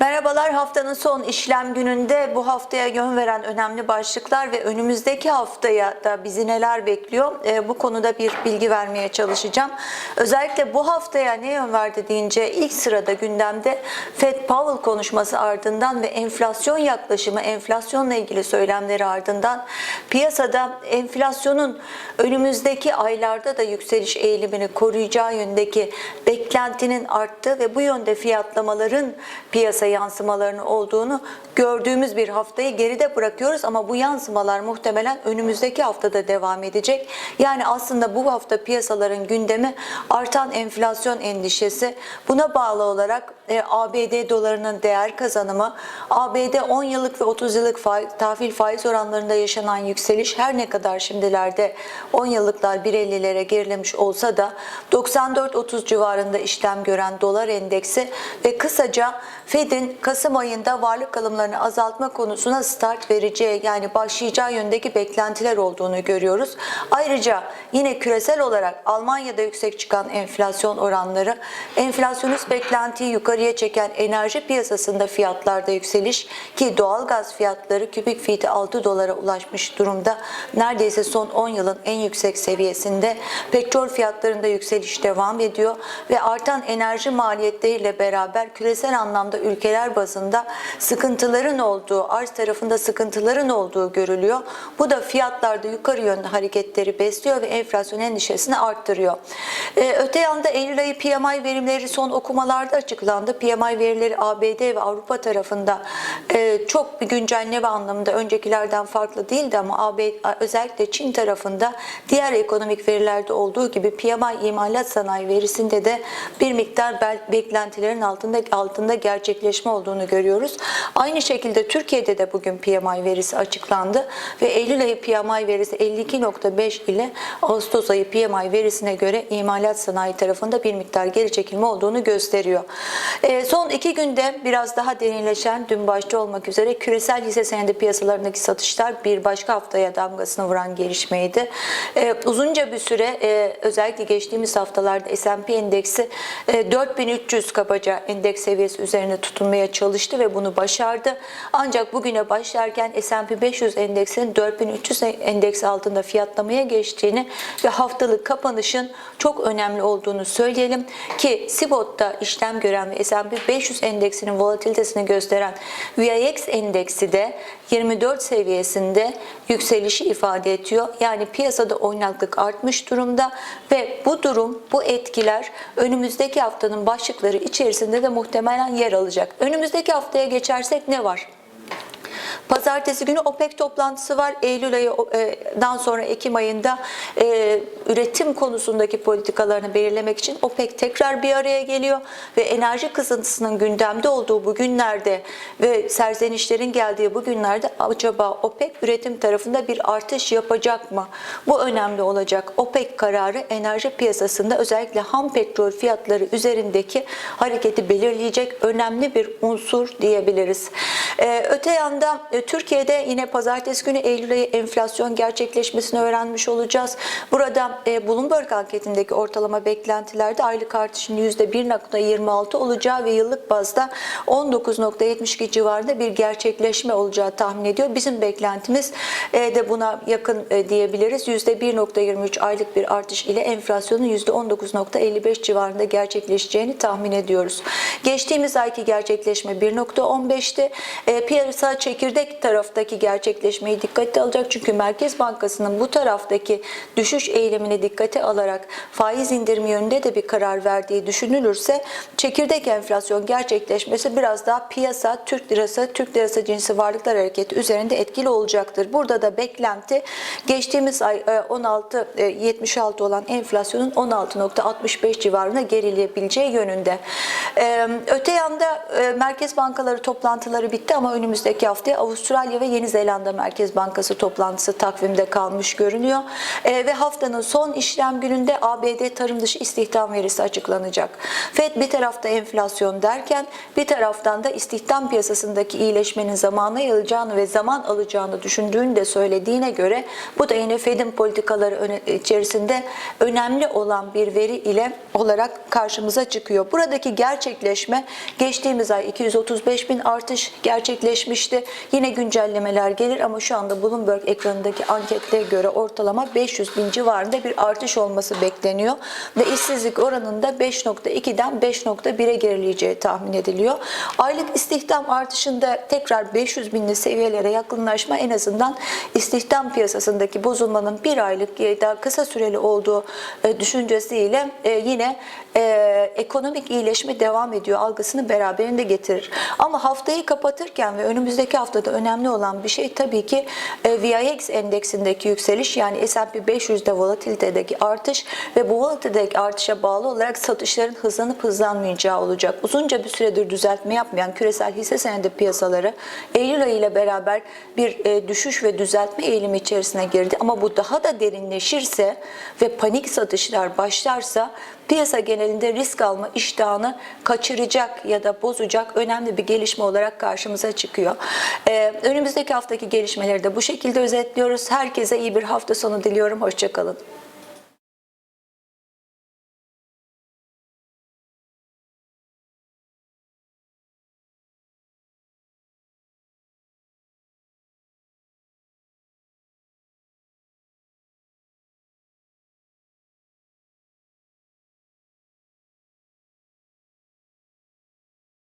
Merhabalar haftanın son işlem gününde bu haftaya yön veren önemli başlıklar ve önümüzdeki haftaya da bizi neler bekliyor Ee, bu konuda bir bilgi vermeye çalışacağım. Özellikle bu haftaya ne yön verdi deyince ilk sırada gündemde Fed Powell konuşması ardından ve enflasyon yaklaşımı enflasyonla ilgili söylemleri ardından piyasada enflasyonun önümüzdeki aylarda da yükseliş eğilimini koruyacağı yöndeki beklentinin arttığı ve bu yönde fiyatlamaların piyasa yansımalarının olduğunu gördüğümüz bir haftayı geride bırakıyoruz ama bu yansımalar muhtemelen önümüzdeki haftada devam edecek. Yani aslında bu hafta piyasaların gündemi artan enflasyon endişesi. Buna bağlı olarak e, ABD dolarının değer kazanımı, ABD 10 yıllık ve 30 yıllık faiz, tahvil faiz oranlarında yaşanan yükseliş her ne kadar şimdilerde 10 yıllıklar 1.50'lere gerilemiş olsa da 94-30 civarında işlem gören dolar endeksi ve kısaca Fed'in Kasım ayında varlık alımlarını azaltma konusuna start vereceği yani başlayacağı yöndeki beklentiler olduğunu görüyoruz. Ayrıca yine küresel olarak Almanya'da yüksek çıkan enflasyon oranları, enflasyonist beklentiyi yukarıya çeken enerji piyasasında fiyatlarda yükseliş ki doğalgaz fiyatları kübik fiti 6 dolara ulaşmış durumda. Neredeyse son 10 yılın en yüksek seviyesinde petrol fiyatlarında yükseliş devam ediyor ve artan enerji maliyetleriyle beraber küresel anlamda ülkeler bazında sıkıntıların olduğu, arz tarafında sıkıntıların olduğu görülüyor. Bu da fiyatlarda yukarı yönlü hareketleri besliyor ve enflasyon endişesini arttırıyor. Ee, öte yanda Eylül ayı PMI verimleri son okumalarda açıklandı. PMI verileri ABD ve Avrupa tarafında e, çok bir güncelleme anlamında öncekilerden farklı değildi ama AB, özellikle Çin tarafında diğer ekonomik verilerde olduğu gibi PMI imalat sanayi verisinde de bir miktar beklentilerin altında altında gerçekleşme olduğunu görüyoruz. Aynı şekilde Türkiye'de de bugün PMI verisi açıklandı ve Eylül ayı PMI verisi 52.5 ile Ağustos ayı PMI verisine göre imalat sanayi tarafında bir miktar geri çekilme olduğunu gösteriyor. Ee, son iki günde biraz daha derinleşen dün başta olmak üzere küresel hisse senedi piyasalarındaki satışlar bir başka haftaya damgasını vuran gelişmeydi. Ee, uzunca bir süre e, özellikle geçtiğimiz haftalarda S&P endeksi e, 4300 kabaca endeks seviyesi üzerine tutunmaya çalıştı ve bunu başardı. Ancak bugüne başlarken S&P 500 endeksinin 4300 endeks altında fiyatlamaya geçtiğini ve haftalık kapanışın çok önemli olduğunu söyleyelim ki SIBOT'ta işlem gören ve S&P 500 endeksinin volatilitesini gösteren VIX endeksi de 24 seviyesinde yükselişi ifade ediyor. Yani piyasada oynaklık artmış durumda ve bu durum, bu etkiler önümüzdeki haftanın başlıkları içerisinde de muhtemelen yer alacak. Önümüzdeki haftaya geçersek ne var? Pazartesi günü OPEC toplantısı var. Eylül ayından sonra Ekim ayında e, üretim konusundaki politikalarını belirlemek için OPEC tekrar bir araya geliyor ve enerji kısıntısının gündemde olduğu bu günlerde ve serzenişlerin geldiği bu günlerde acaba OPEC üretim tarafında bir artış yapacak mı? Bu önemli olacak. OPEC kararı enerji piyasasında özellikle ham petrol fiyatları üzerindeki hareketi belirleyecek önemli bir unsur diyebiliriz. Ee, öte yandan e, Türkiye'de yine pazartesi günü Eylül ayı enflasyon gerçekleşmesini öğrenmiş olacağız. Burada e, Bloomberg anketindeki ortalama beklentilerde aylık artışın %1.26 olacağı ve yıllık bazda 19.72 civarında bir gerçekleşme olacağı tahmin ediyor. Bizim beklentimiz e, de buna yakın e, diyebiliriz. %1.23 aylık bir artış ile enflasyonun %19.55 civarında gerçekleşeceğini tahmin ediyoruz. Geçtiğimiz ayki gerçekleşme 1.15'ti. E, piyasa çekirdek taraftaki gerçekleşmeyi dikkate alacak. Çünkü Merkez Bankası'nın bu taraftaki düşüş eğilimini dikkate alarak faiz indirimi yönünde de bir karar verdiği düşünülürse çekirdek enflasyon gerçekleşmesi biraz daha piyasa Türk lirası, Türk lirası cinsi varlıklar hareketi üzerinde etkili olacaktır. Burada da beklenti geçtiğimiz ay e, 16 e, 76 olan enflasyonun 16.65 civarına gerilebileceği yönünde. E, Öte yanda e, merkez bankaları toplantıları bitti ama önümüzdeki haftaya Avustralya ve Yeni Zelanda Merkez Bankası toplantısı takvimde kalmış görünüyor. E, ve haftanın son işlem gününde ABD tarım dışı istihdam verisi açıklanacak. FED bir tarafta enflasyon derken bir taraftan da istihdam piyasasındaki iyileşmenin zamana yayılacağını ve zaman alacağını düşündüğünü de söylediğine göre bu da yine Fed'in politikaları içerisinde önemli olan bir veri ile olarak karşımıza çıkıyor. Buradaki gerçekleşme geçtiğimiz ay 235 bin artış gerçekleşmişti. Yine güncellemeler gelir ama şu anda Bloomberg ekranındaki ankette göre ortalama 500 bin civarında bir artış olması bekleniyor. Ve işsizlik oranında 5.2'den 5.1'e gerileyeceği tahmin ediliyor. Aylık istihdam artışında tekrar 500 binli seviyelere yakınlaşma en azından istihdam piyasasındaki bozulmanın bir aylık ya da kısa süreli olduğu e, düşüncesiyle e, yine e, ekonomik iyileşme devam ediyor algısını beraberinde getirir. Ama haftayı kapatırken ve önümüzdeki haftada önemli olan bir şey tabii ki e, VIX endeksindeki yükseliş yani S&P 500'de volatilitedeki artış ve bu volatilitedeki artışa bağlı olarak satışların hızlanıp hızlanmayacağı olacak. Uzunca bir süredir düzeltme yapmayan küresel hisse senedi piyasaları Eylül ayı ile beraber bir e, düşüş ve düzeltme eğilimi içerisine girdi. Ama bu daha da derinleşirse ve panik satışlar başlarsa piyasa genelinde risk alma iştahını kaçıracak ya da bozacak önemli bir gelişme olarak karşımıza çıkıyor. Ee, önümüzdeki haftaki gelişmeleri de bu şekilde özetliyoruz. Herkese iyi bir hafta sonu diliyorum. Hoşçakalın.